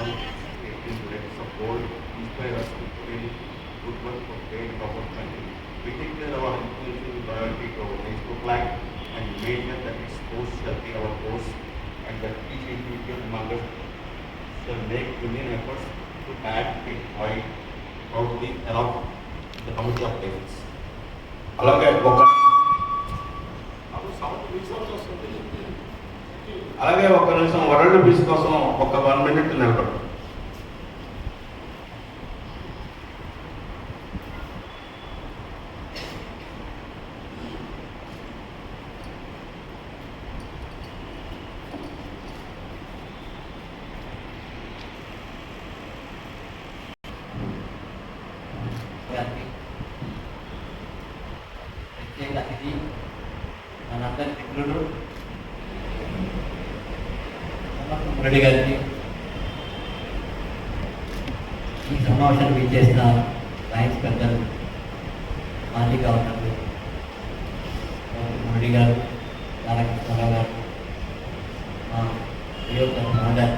one eighteen students of gold inspire us to put in good work for great opportunity. We declare our inclusive loyalty to our Facebook flag and maintain that its post shall be our post and that each individual among us shall make union efforts to add it wide proudly along the committee of parents. అలాగే ఒక అలాగే ఒక నిమిషం world peace కోసం ఒక one minute నిలబడతాం గారికి ప్రత్యేక అతిథి మనందరి మిత్రుడు రెడ్డి గారికి ఈ సమావేశానికి విచ్చేసిన లయన్స్ పెద్దలు మాజీ గవర్నర్లు మురళి గారు నారాయణరావు గారు మా నియోజక మోడల్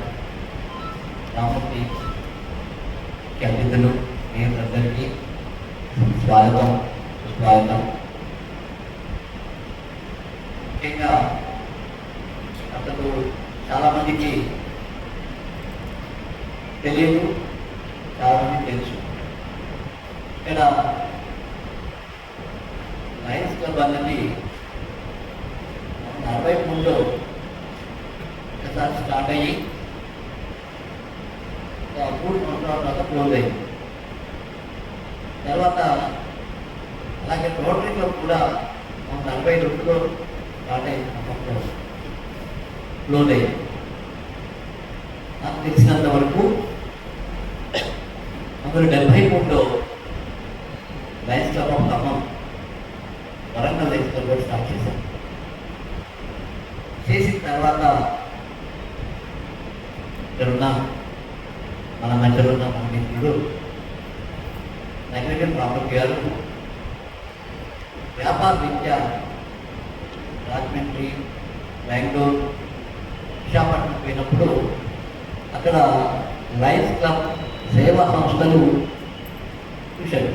రామూర్తి అతిథులు అందరికీ స్వాగతం స్వాగతం ముఖ్యంగా అసలు చాలామందికి తెలియదు చాలామంది తెలుసు. ఇక్కడ లయన్స్ క్లబ్ అన్నది అరవై మూడులో ఒకసారి స్టార్ట్ అయ్యి ఒక మూడు సంవత్సరాల తర్వాత క్లోజ్ అయింది తర్వాత అలాగే రోటరీ క్లబ్ కూడా నలభై రెండులో స్టార్ట్ అయింది అప్పట్లో క్లోజ్ నాకు తెలిసినంత వరకు అందులో డెబ్బై మూడులో Lions Club of Khammam Warangal Lions Club కూడా స్టార్ట్ చేశాను చేసిన తర్వాత ఇక్కడున్న మన మధ్యలో ఉన్న మన మిత్రుడు నగరికల్ ప్రాపర్టీ గారు వ్యాపార రీత్యా రాజమండ్రి బెంగళూరు విశాఖపట్నం పోయినప్పుడు అక్కడ లయన్స్ క్లబ్ సేవా సంస్థలు చూశారు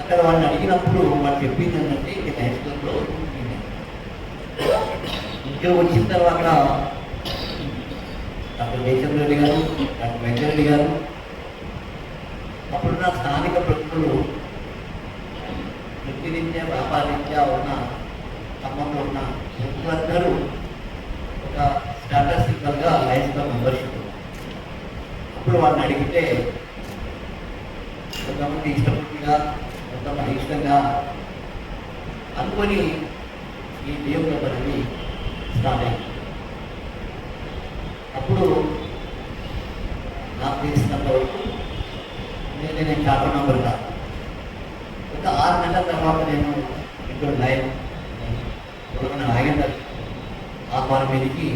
అక్కడ వాళ్ళని అడిగినప్పుడు వాళ్ళు చెప్పింది ఏంటంటే ఇక లయన్స్ క్లబ్లో ఇంట్లో వచ్చిన తర్వాత డాక్టర్ జయచంద్ర రెడ్డి గారు డాక్టర్ వెంకరెడ్డి గారు అప్పుడున్న స్థానిక ప్రజలు వృత్తిరీత్యా వ్యాపారరీత్యా ఉన్న ఖమ్మంలో ఉన్న ప్రజలందరూ స్టాటస్టికల్గా లైఫ్గా మెంబర్షిప్ అప్పుడు వాళ్ళని అడిగితే కొంతమంది ఇష్టపూర్తిగా కొంతమంది ఇష్టంగా అనుకొని ఈ దేవుల పని స్టార్ట్ అయింది అప్పుడు నాకు తెలిసినంత వరకు నేను నేను చార్టర్ నంబర్ కాదు ఒక ఆరు నెలల తర్వాత నేను ఇంట్లో లైన్ ఒక ఆహ్వానం మీదకి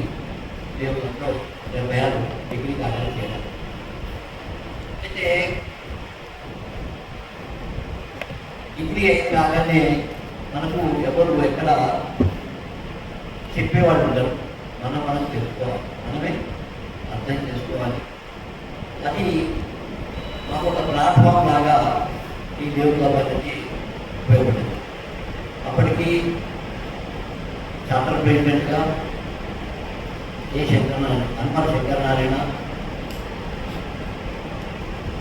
దేవుళ్ళలో డెబ్బై ఆరు డిగ్రీ దాఖలు చేయాలి అయితే డిగ్రీ అయిన కాగానే మనకు ఎవరు ఎక్కడ చెప్పేవాళ్ళు. ఉండరు మనం మనం తెలుసుకోవాలి మనమే అర్థం చేసుకోవాలి. అది మాకు ఒక ప్లాట్ఫామ్ లాగా ఈ దేవుళ్ళ పద్ధతి ఉపయోగపడింది అప్పటికి చార్టర్ ప్రెసిడెంట్గా ఏ శంకరనారాయణ హనుమాన శంకరనారాయణ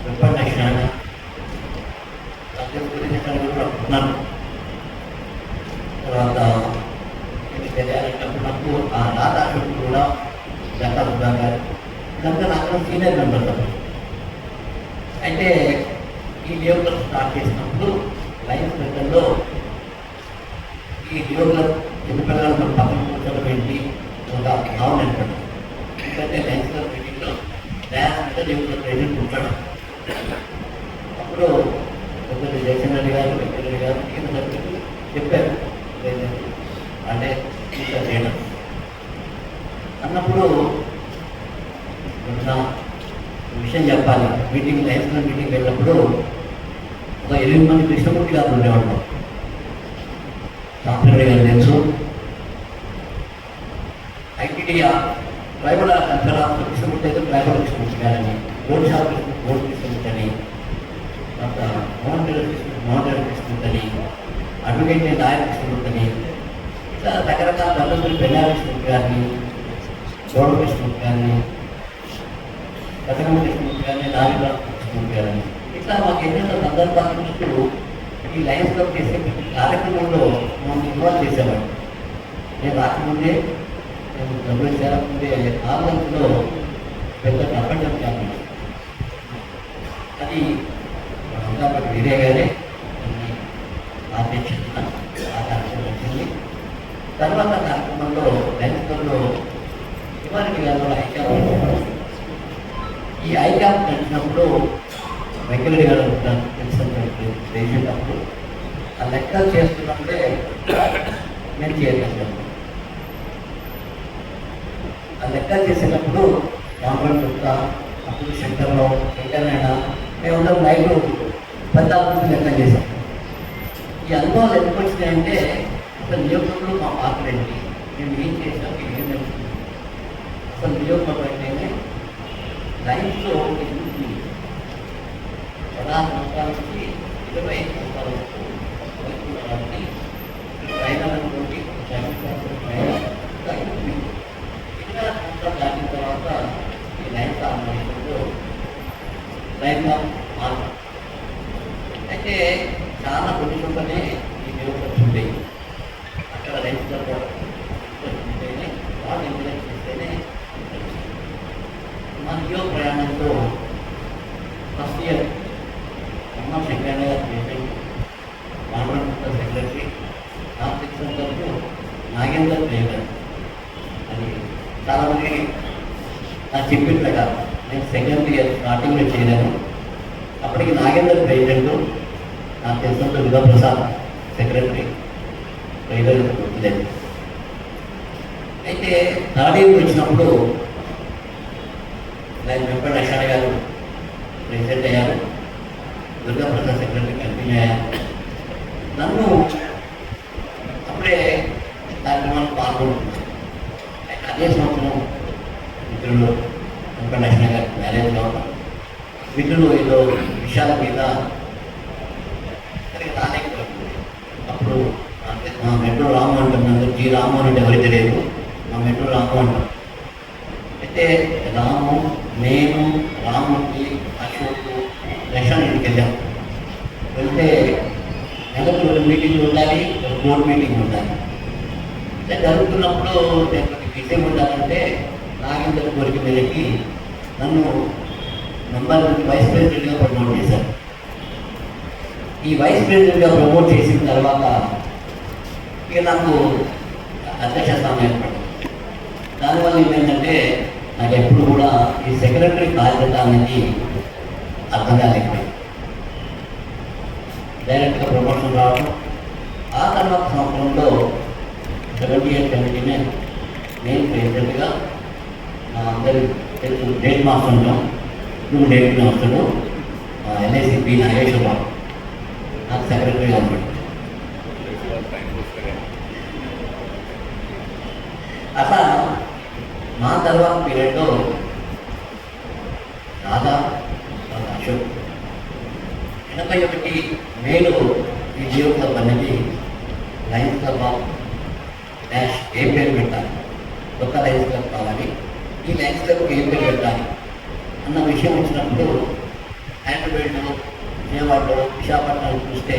వెంపటి లక్ష్మణ సత్యశంకర్ తర్వాత ఇది తెలియాలంటే ఆ రాధాకృష్ణ కూడా జంగా గారు కనుక నాకు సీనియర్ మెంబర్ అయితే ఈ యోగా స్టార్ట్ చేసినప్పుడు లైఫ్ సెంటర్లో ఈ యోగా చిన్నపిల్లలు పక్కన కూర్చోడం ఏంటి? ఒక భావన ఏర్పడింది ఎందుకంటే లైఫ్ మీటింగ్లో డ్యాన్స్ దేవుడు యోగా ఉంటాడు అప్పుడు ఒకటి జయచంద్ర గారు వెంకటరెడ్డి గారు కింద చెప్పారు అంటే ఇంకా చేయడం అన్నప్పుడు విషయం చెప్పాలి. మీటింగ్ నేషనల్ మీటింగ్ వెళ్ళినప్పుడు ఒక ఎనిమిది మంది కృష్ణమూర్తి గారు ఉండేవాళ్ళు డాక్టర్ గారు తెలుసు ఇండియా ట్రైబల్ అక్కడ తీసుకుంటే ట్రైబల్ తీసుకుంటున్నారని ఓటు షాప్ ఓటు తీసుకుంటని తర్వాత మౌంటైన్ మౌంటైన్ తీసుకుంటని అడ్వకేట్ లాయర్ తీసుకుంటని ఇట్లా రకరకాల పద్ధతులు బెల్లారి తీసుకుంటారని చోడ తీసుకుంటారని రకం తీసుకుంటారని లారీలో తీసుకుంటారని ఇట్లా మాకు ఎన్నెన్నో సందర్భాలు చూస్తూ ఈ లైన్స్ లో చేసే కార్యక్రమంలో మమ్మల్ని ఇన్వాల్వ్ చేసేవాడు నేను రాకముందే నేను డబ్బులు చేరకముందే ఆర్లంలో పెద్ద ప్రపంచం క్యాంప్ అది కాబట్టి వేరే గారే కొన్ని ఆ కార్యక్రమం వచ్చింది. తర్వాత కార్యక్రమంలో రైతుల్లో శివారెడ్డి గారు ఐక్యాప్ ఈ ఐక్యాప్ నడిచినప్పుడు వెంకటరెడ్డి గారు తెలిసినప్పుడు చేసేటప్పుడు ఆ లెక్కలు చేస్తున్నప్పుడే నేను చేయగలిగాను లెక్కలు చేసేటప్పుడు రామరావు గుప్త అప్పుడు శంకర్రావు శంకరనాయన మేమందరం లైవ్లో పద్నాలుగు లెక్క చేశాం. ఈ అనుభవాలు ఎందుకు వచ్చినాయంటే అసలు నియోజకంలో మా పాత్ర ఏంటి? మేము ఏం చేసినా మేము ఏం తెలుస్తుంది అసలు నియోజకవర్గం అంటేనే లైఫ్లో పదహారు సంవత్సరాల నుంచి ఇరవై ఐదు సంవత్సరాల వరకు వస్తున్న వాటిని ప్రయాణాలతోటి ఇరవై సంవత్సరాలు దాటిన తర్వాత ఈ లైఫ్ ఆన్లైన్లో లైఫ్ మార్పు అయితే చాలా కొన్ని చోట్లనే ఈ నియోజకవర్గం ఉండేవి అక్కడ రైతులతో ఉంటేనే వాళ్ళు ఇంప్లిమెంట్ చేస్తేనే మా నియోగ ప్రయాణంలో ఫస్ట్ ఇయర్ అమ్మ శంకరయ్య గారు ప్రెసిడెంట్ రామరంగ సెక్రటరీ నా శిక్షణకు నాగేందర్ ప్రేమర్ అది చాలామంది నాకు చెప్పినట్టుగా నేను సెకండ్ ఇయర్ స్టార్టింగ్లో చేయలేను అప్పటికి నాగేందర్ ప్రెసిడెంట్ నాకు తెలిసినంత దుర్గా ప్రసాద్ సెక్రటరీ ట్రైలర్ గుర్తులేదు. అయితే థర్డ్ ఇయర్ వచ్చినప్పుడు నేను వెంకట లక్ష్మణ గారు ప్రెసిడెంట్ అయ్యారు దుర్గా ప్రసాద్ సెక్రటరీ కంటిన్యూ అయ్యారు. నన్ను అప్పుడే కార్యక్రమాలు పాల్గొంటున్నాను అదే సంవత్సరం మిత్రులు వెంకట లక్ష్మణ గారి మ్యారేజ్ కావడం మిత్రులు ఏదో విషయాల మీద అప్పుడు అంటే మా మెట్రో రాము అంటున్నాను జీ రాము అంటే ఎవరికి తెలియదు. మా మెట్రో రాము అంటాం అయితే రాము నేను రాముకి అశోక్ దర్శనం ఇంటికి వెళ్ళాం. వెళ్తే నెలకు రెండు మీటింగ్లు ఉండాలి మూడు బోర్డు మీటింగ్ ఉండాలి. అంటే జరుగుతున్నప్పుడు నేను కొద్దిగా ఉండాలంటే నాగేంద్ర కోరిక మీదకి నన్ను నంబర్ వైస్ ప్రెసిడెంట్గా ప్రమోట్ చేశారు. ఈ వైస్ ప్రెసిడెంట్గా ప్రమోట్ చేసిన తర్వాత ఇక నాకు అధ్యక్ష స్థానం ఏర్పడింది. దానివల్ల ఏంటంటే నాకు ఎప్పుడు కూడా ఈ సెక్రటరీ బాధ్యత అనేది అర్థం కాలేకపోయింది డైరెక్ట్గా ప్రమోషన్ రావడం ఆ తర్వాత సంవత్సరంలో సెవెంటీ ఇయర్ కమిటీనే నేను ప్రెసిడెంట్గా మా తెలుసు డేట్ మాస్టర్ ఉంటాం నువ్వు date master LIC P Nageswara Rao నాకు సెక్రటరీ ఉన్నాడు అట్లా మా తర్వాత పీరియడ్లో రాధా అశోక్ ఎనభై ఒకటి మేలో ఈ జీరో క్లబ్ అనేది లైన్స్ క్లబ్ ఆఫ్ డాష్ ఏ పేరు పెట్టాలి కొత్త లైన్స్ క్లబ్ కావాలి. ఈ లయన్స్ క్లబ్కి ఏ పెట్టాలి అన్న విషయం వచ్చినప్పుడు హైదరాబాద్లో విజయవాడలో విశాఖపట్నం చూస్తే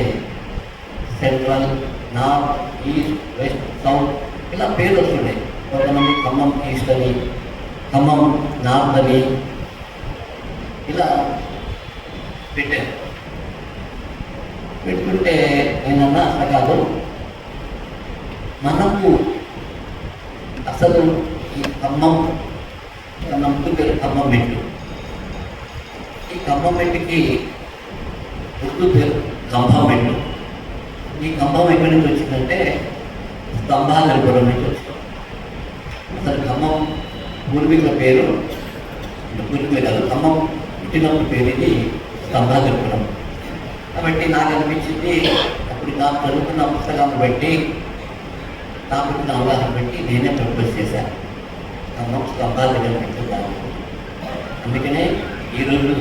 central north east west south ఇలా పేర్లు వస్తున్నాయి కొంతమంది ఖమ్మం ఈస్ట్ అని ఖమ్మం నార్త్ అని ఇలా పెట్టారు. పెట్టుకుంటే నేనన్నా అట్లా కాదు మనకు అసలు ఈ ఖమ్మం నమ్ముతూ పేరు ఖమ్మం మెట్టు ఈ ఖమ్మం మెట్టుకి ఉర్దూ పేరు కంభం మెట్టు ఈ కంభం ఎక్కడి నుంచి వచ్చిందంటే స్తంభాలపురం నుంచి వచ్చింది. అసలు ఖమ్మం పూర్వీకుల పేరు పూర్వీకులే కాదు ఖమ్మం పుట్టినప్పుడు పేరు ఇది స్తంభాల స్తంభాలపురం కాబట్టి నాకు అనిపించింది అప్పుడు నాకు చదువుకున్న పుస్తకాన్ని బట్టి నాకు అవగాహన బట్టి నేనే ప్రపోజ్ చేశాను. ఖమ్మం స్తంభాల దగ్గర పెట్టుకుంటాను అందుకనే ఈరోజు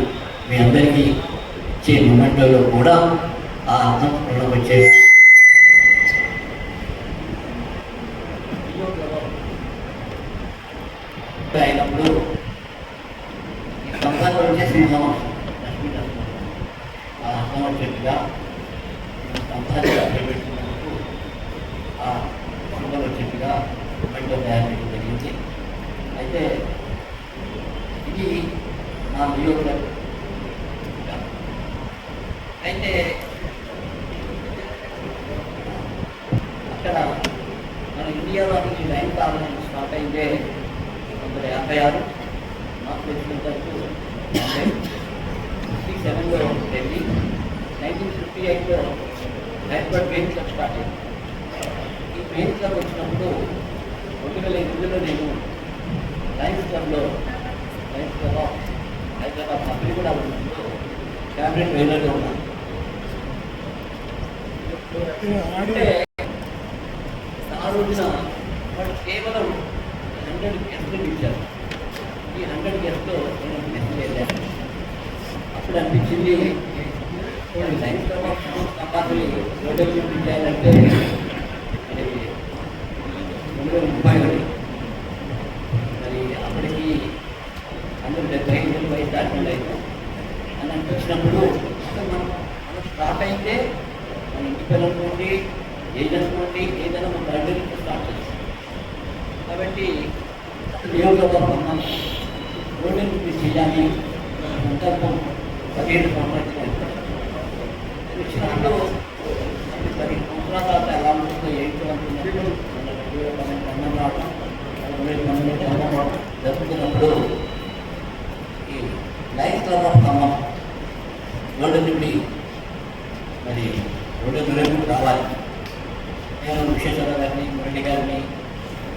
మీ అందరికీ ఇచ్చే మూమెంట్లలో కూడా ఆ అర్థం స్ఫురణ వచ్చే అయినప్పుడు సంతానం వచ్చేసి హోమస్ లక్ష్మీ నరసింహ ఆ హోమస్ వచ్చేట్టుగా సంపాదిగా పెట్టుకున్నందుకు ఆ కొండల చెట్టుగా బయట తయారు చేయడం జరిగింది అయితే ఇది నా నియోజకవర్గం అయితే అక్కడ మన ఇండియాలోని లైన్ పార్లమెంట్ స్టార్ట్ అయితే వందల యాభై ఆరు నాకు తెలిసినంత వరకు ఫిఫ్టీ సెవెన్లో ఢిల్లీ నైన్టీన్ ఫిఫ్టీ ఎయిట్లో హైదరాబాద్ మెయిన్ క్లబ్ స్టార్ట్ అయింది ఈ మెయిన్ క్లబ్ వచ్చినప్పుడు రెండు వేల ఎనిమిదిలో నేను లయన్స్ క్లబ్లో లయన్స్ క్లబ్ ఆఫ్ హైదరాబాద్ సభ్యులు కూడా ఉన్నప్పుడు క్యాబినెట్ వేలర్గా ఉన్నాను అంటే ఆ రోజున వాళ్ళు కేవలం హండ్రెడ్ గెస్ట్లు ఇచ్చారు ఈ హండ్రెడ్ గెస్ట్లో నేను గెస్ట్ వెళ్ళాను అప్పుడు అనిపించింది సైన్స్ సంపాదన రోడ్డు చేయాలంటే రెండు వేల ముప్పై ఒకటి మరి అప్పటికి అందరూ డెబ్బై ఐదు వయసు దాటిన అని అనిపించినప్పుడు అసలు మనం మనం స్టార్ట్ అయితే మన ఇంటి పిల్లల నుండి ఏజెంట్ నుండి ఏదైనా మన రెండు నుంచి స్టార్ట్ చేస్తాం కాబట్టి నియోజకవర్గం మనం రోడ్డు చేయాలి సంకల్పం పదిహేడు సంవత్సరాలు వచ్చినప్పుడు మరి పది తర్వాత ఎలా ఉంటుందో ఏంటి అనుకున్నప్పుడు అన్నం రావడం రెండు అన్నం రావడం జరుగుతున్నప్పుడు ఈ life club of Khammam road నుండి మరి రోడ్డు నుండి రావాలి నేను విశ్వేశ్వర గారిని మురళి గారిని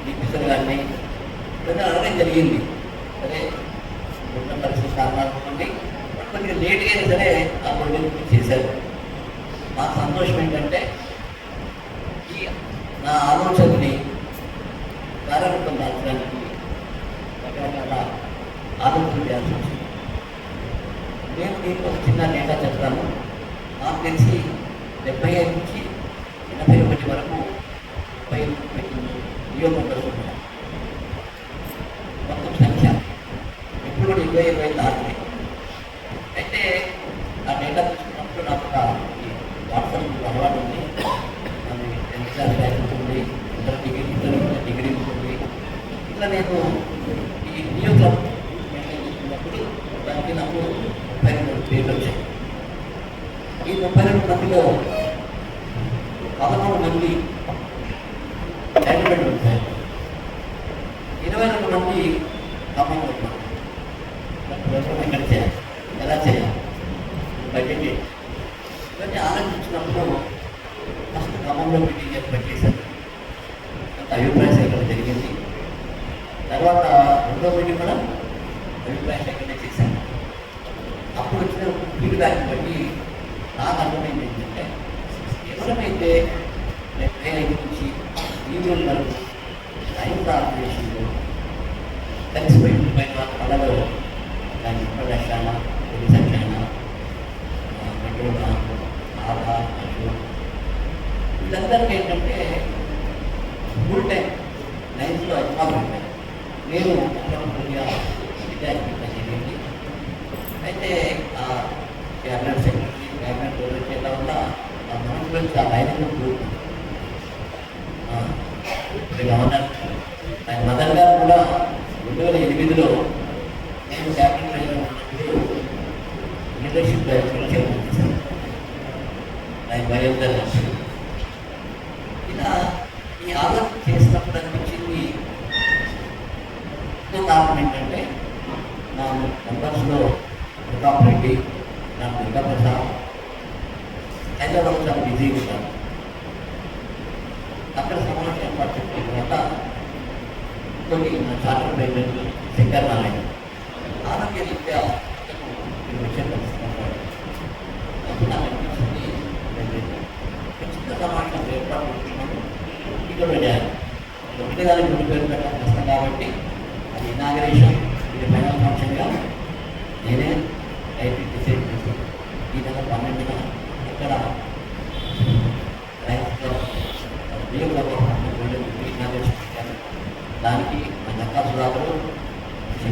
దీపిసర్ గారిని ఇవన్నీ అడగడం జరిగింది సరే ఉన్న పరిస్థితి కారణాలు కొన్ని కొద్దిగా లేట్గా సరే ఆ రోడ్డు చేశారు నా సంతోషం ఏంటంటే ఈ నా ఆలోచనని ప్రారంభం దాచడానికి రకరకాల ఆలోచన చేయాల్సి వచ్చింది నేను దీంట్లో ఒక చిన్న డేటా చెప్తాను. నాకు తెలిసి డెబ్బై ఐదు నుంచి ఎనభై ఒకటి వరకు ముప్పై జియో మెంబర్స్ ఉన్నారు మొత్తం సంఖ్య ఇప్పుడు కూడా ఇరవై ఇరవై దాటి అయితే ఆ డేటా తీసుకున్నప్పుడు నాకు ఒక ఈ వాట్సాప్ అలవాటు ఉంది అది టెన్త్ క్లాస్ బ్యాచ్ ఉంటుంది ఇంటర్ డిగ్రీ ఇంటర్ డిగ్రీ ఉంటుంది ఇట్లా నేను ఈ నియో క్లబ్ మెయింటైన్ చేస్తున్నప్పుడు దానికి నాకు ముప్పై రెండు పేర్లు వచ్చాయి ఈ ముప్పై పదమూడు మంది హైదరాబాద్ ఉంటాయి ఇరవై రెండు మంది ఖమ్మంలో ఉన్నారు ఎక్కడ చేయాలి. ఎలా చేయాలి? బడ్జెట్ ఇవన్నీ ఆలోచించినప్పుడు ఫస్ట్ ఖమ్మంలో మీటింగ్ ఏర్పాటు చేశారు అంత అభిప్రాయ సేకరణ జరిగింది. తర్వాత రెండో మీటింగ్ కూడా అభిప్రాయ సేకరణ చేశాను అప్పుడు వచ్చిన ఫీడ్బ్యాక్ బట్టి నాకు అర్థమైంది. ఏంటంటే ఎవరమైతే డెబ్బై ఐదు నుంచి ఈ రోజు వరకు సైన్స్ ఆపరేషన్లో కలిసిపోయి ఉండిపోయిన కళలో దాని ప్రదర్శన తొలి సంఖ్యాన మెట్రోనా ఆధా అశోక్ వీళ్ళందరికీ ఏంటంటే ఫుల్ టైం లైఫ్లో అభిమానం ఉంటాయి. నేను కొద్దిగా విద్యార్థి జరిగింది అయితే ఆ క్యాబినెట్ సెక్రటరీ క్యాబినెట్ డెవలప్ చేయడం వల్ల ఆ మనసు గురించి ఆ లైన్ గ్రూప్ ఇప్పుడు గవర్నర్ ఆయన మదర్ గారు కూడా రెండు వేల ఎనిమిదిలో నేను క్యాబినెట్ రైలో ఉన్నప్పుడు లీడర్షిప్ డైరెక్టర్ చైర్మన్ చేశాను ఆయన భయంకర ఇలా ఈ ఆలోచన చేసినప్పుడు అనిపించింది ఇంకో కారణం ఏంటంటే నా మెంబర్స్లో ప్రతాప్ రెడ్డి నా దుర్గా ప్రసాద్ హైదరాబాద్ చాలా బిజీగా ఉంటాను అక్కడ ఏర్పాటు తర్వాత కొన్ని నా చార్టర్ ప్రెసిడెంట్ శంకర్ నారాయణ ఆరోగ్య రీత్యా విషయం తెలుసుకుంటాడు అప్పుడు అనిపించింది ఖచ్చితంగా సమావేశం ఏర్పాటు ఇక్కడ ఒకటి గారి ముందు పేరు పెట్టడం కష్టం కాబట్టి అది ఇనాగరేషన్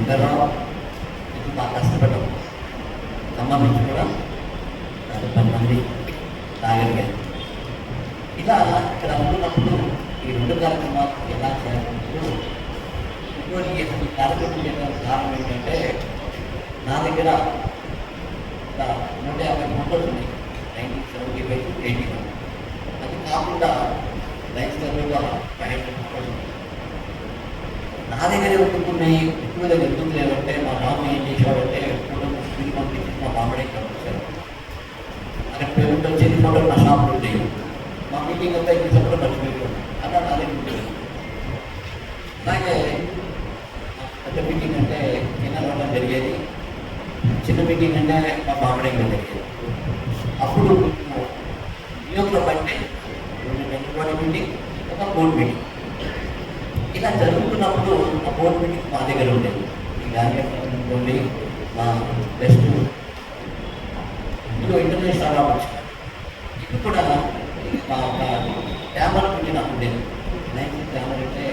దానికి ఇది బాగా కష్టపడ్డాం. సంబంధించి కూడా ఒక పది మంది రాగలిగారు ఇలా ఇక్కడ ఉన్నప్పుడు ఈ రెండు కార్యక్రమాలు ఎలా చేయాలన్నప్పుడు ఇంకోటి ఈ కార్యక్రమం చేయడానికి కారణం ఏంటంటే నా దగ్గర ఒక నూట యాభై ఫోటోలు ఉన్నాయి. Nineteen seventy five to eighty one అది కాకుండా లైఫ్ సర్వేగా ఫైవ్ హండ్రెడ్ ఫోటోలు నా దగ్గరే ఉంటున్నాయి ఎక్కువ దగ్గర ఎందుకు లేవంటే మా మామ ఏం చేసేవాడంటే ఫోటో స్పీడ్ పంపించి మా మామడే పంపించారు అక్కడ పేమెంట్ వచ్చేది ఫోటో నా షాప్లో ఉండేవి మా మీటింగ్ అంతా ఇంటి చెప్పడం మర్చిపోయాడు. అలా నా దగ్గర ఉండేది. అలాగే పెద్ద మీటింగ్ అంటే చిన్న రోడ్డం జరిగేది. చిన్న మీటింగ్ అంటే మా మామడే జరిగేది. అప్పుడు నియోగంలో బట్టి రెండు వెనుకోని మీటింగ్ ఒక బోర్డు మీటింగ్. జరుగుతున్నప్పుడు ఆ మా దగ్గర ఉండేది ఈ మా బెస్ట్ ఇందులో ఇంటర్నేషనల్ అవార్డు ఇది కూడా మా ఒక కెమెరా పెట్టి నాకు ఉండేది నైన్త్ కెమెరా అంటే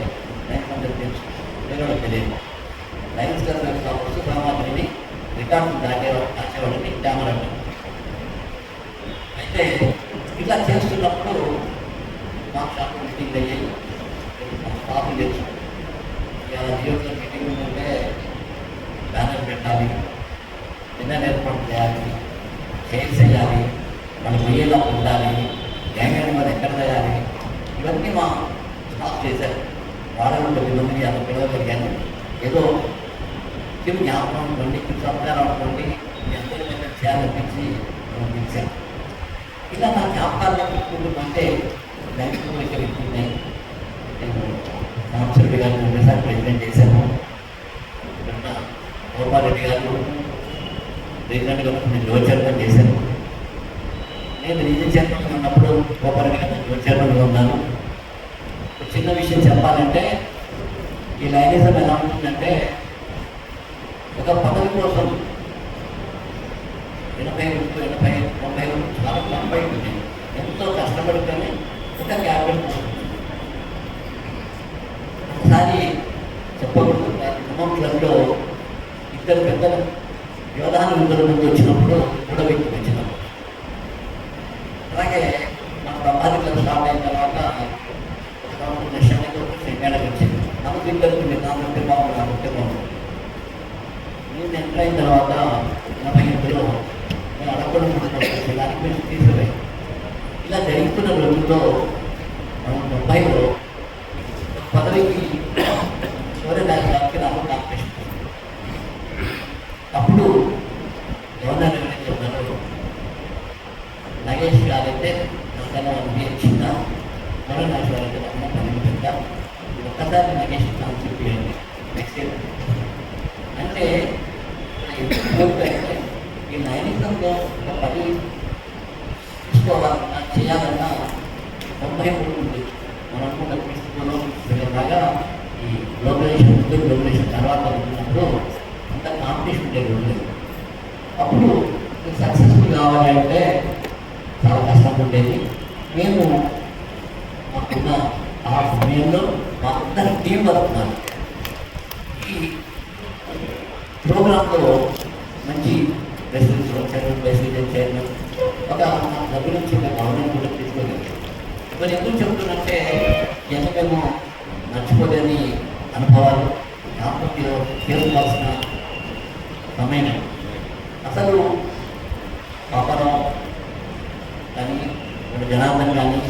నైన్ హండ్రెడ్ తెలుసు. వేరే తెలియదు. నైన్త్ కెమెరా కావచ్చు సామాగ్రిని రికార్డు దాటే దాచేవాడిని కెమెరా అంటారు. అయితే ఇలా చేస్తున్నప్పుడు మా షాప్ మీటింగ్ అయ్యాయి మా చేస్తున్నాం తెలుసు ఇలా మీటింగ్ బ్యానర్ పెట్టాలి. డిన్నర్ ఏర్పాటు చేయాలి. చైర్స్ వేయాలి మనం పోయేలా ఉండాలి. గ్యాంగ్ మరి ఎక్కడ చేయాలి? ఇవన్నీ మా స్టాఫ్ చేశారు. వాళ్ళని కొద్ది మందిని అలా పిలవగలిగాను ఏదో తిరిగి జ్ఞాపకం అనుకోండి సంవత్సరాలు అనుకోండి ఎంతో చేయాలనిపించి మనం పిలిచాం. ఇలా నా జ్ఞాపకాల్లో పెట్టుకుంటుందంటే బ్యాంకు ఇక్కడ ఉన్నాయి. రెడ్డి గారు రెండుసార్లు ప్రెసిడెంట్ చేశాను గోపాల్ రెడ్డి గారు రీసెంట్గా నేను జో చైర్మన్ చేశాను నేను రీజన్ చైర్మన్ ఉన్నప్పుడు గోపాల్ రెడ్డి గారు జో చైర్మన్గా ఉన్నాను చిన్న విషయం చెప్పాలంటే ఈ లైనిజం ఎలా ఉంటుందంటే ఒక పదవి కోసం ఎనభై ఎనభై తొంభై చాలా తొంభై ఉంది ఎంతో కష్టపడితేనే ఒక క్యాబినెట్ ఒకసారి చెప్పకూడదు ఖమ్మం క్లబ్లో ఇద్దరు పెద్దలు యోధాలు ఇద్దరు ముందు వచ్చినప్పుడు కూడా వ్యక్తి వచ్చినప్పుడు అలాగే మన ప్రభాతి క్లబ్ స్టార్ట్ అయిన తర్వాత ఒక సంవత్సరం దర్శనానికి ఒక సెకండ్ వచ్చింది నాకు ఇద్దరు ఉంది నాకు బాబు నాకు బాబు నేను ఎంటర్ అయిన తర్వాత ఎనభై ఎనిమిదిలో నేను అడగడం దానికి మీరు తీసుకుపోయి ఇలా జరుగుతున్న రోజుల్లో మనం ముప్పైలో పదవికి సూర్యనారాయణ గారికి నాకు కాంపిటీషన్ అప్పుడు గవర్నర్ గారు చెప్పారు నగేష్ గారైతే నాకన్నా చిన్న మరణాశ గారైతే అమ్మ పని పెద్ద ఒక్కసారి నగేష్ నెక్స్ట్ ఇయర్ అంటే ఈ నైనికంలో ఒక పని తీసుకోవాలన్నా చేయాలన్నా తొంభై మూడు ఉంది మనం అనుకున్న క్రీస్తులో లాగా ఈ గ్లోబలైజేషన్ ముందు గ్లోబలైజేషన్ తర్వాత ఉన్నప్పుడు అంత కాంపిటీషన్ ఉండేది ఉండేది అప్పుడు సక్సెస్ఫుల్ కావాలంటే చాలా కష్టం ఉండేది. మేము మాకున్న ఆ సమయంలో మా అందరి టీం వర్క్ మాది. ఈ ప్రోగ్రాంలో మంచి ప్రెసిడెంట్ చైర్మన్ ప్రెసిడెంట్ చైర్మన్ ఒక డబ్బు నుంచి గవర్నమెంట్ కూడా తీసుకోగలిగాం మరి ఎందుకు చెప్తున్నంటే ఎంతకేమో మర్చిపోలేని అనుభవాలు జ్ఞాపకంలో చేసుకోవాల్సిన సమయం అసలు పాపరావు కానీ జనార్దన్ కానీ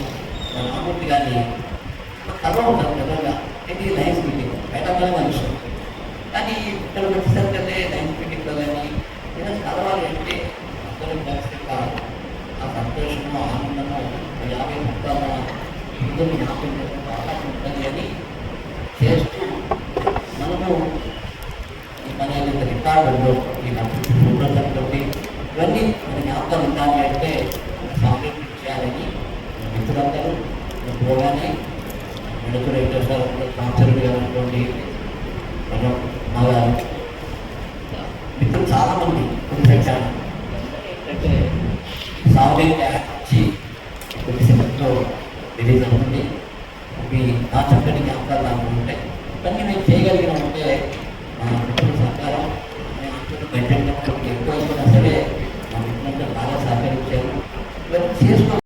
మన రామూర్తి కానీ కలవ ఉంటాం పెద్దగా ఇది లైన్స్ మీటింగ్ బయట మనుషులు కానీ ఇక్కడ వచ్చేసరికల్లా లైన్స్ మీటింగ్లో కానీ ఏదైనా కలవాలి అంటే అందరూ కలిసి కాదు. ఆ సంతోషము ఆనందము యాభై ముక్కల ఇందులో యాభై అవకాశం ఉంటుంది అని చేస్తూ మనము ఈ మన యొక్క రికార్డుల్లో ఈ నమ్మకం ఇవన్నీ మన జ్ఞాపకం ఉండాలి అంటే సాంకేతిక చేయాలని మిత్రులందరూ పోగానే వెలుతురు వెంకటేశ్వర రామచంద్రుడు అనుకోండి మన మాగారు ఇప్పుడు చాలామంది కొన్ని పెంచాను అంటే సాగునీరు వచ్చి కొన్ని సినిమాలో రిలీజ్ అవుతుంది. మీ నా చక్కటి జ్ఞాపకాలు నాకు ఉంటాయి. ఇవన్నీ నేను చేయగలిగిన ఉంటే మా మిత్రుల సహకారం నేను గంటలకు ఎక్కువ అయినా సరే మా మిత్రులంతా బాగా సహకరించారు. చేసుకున్నాం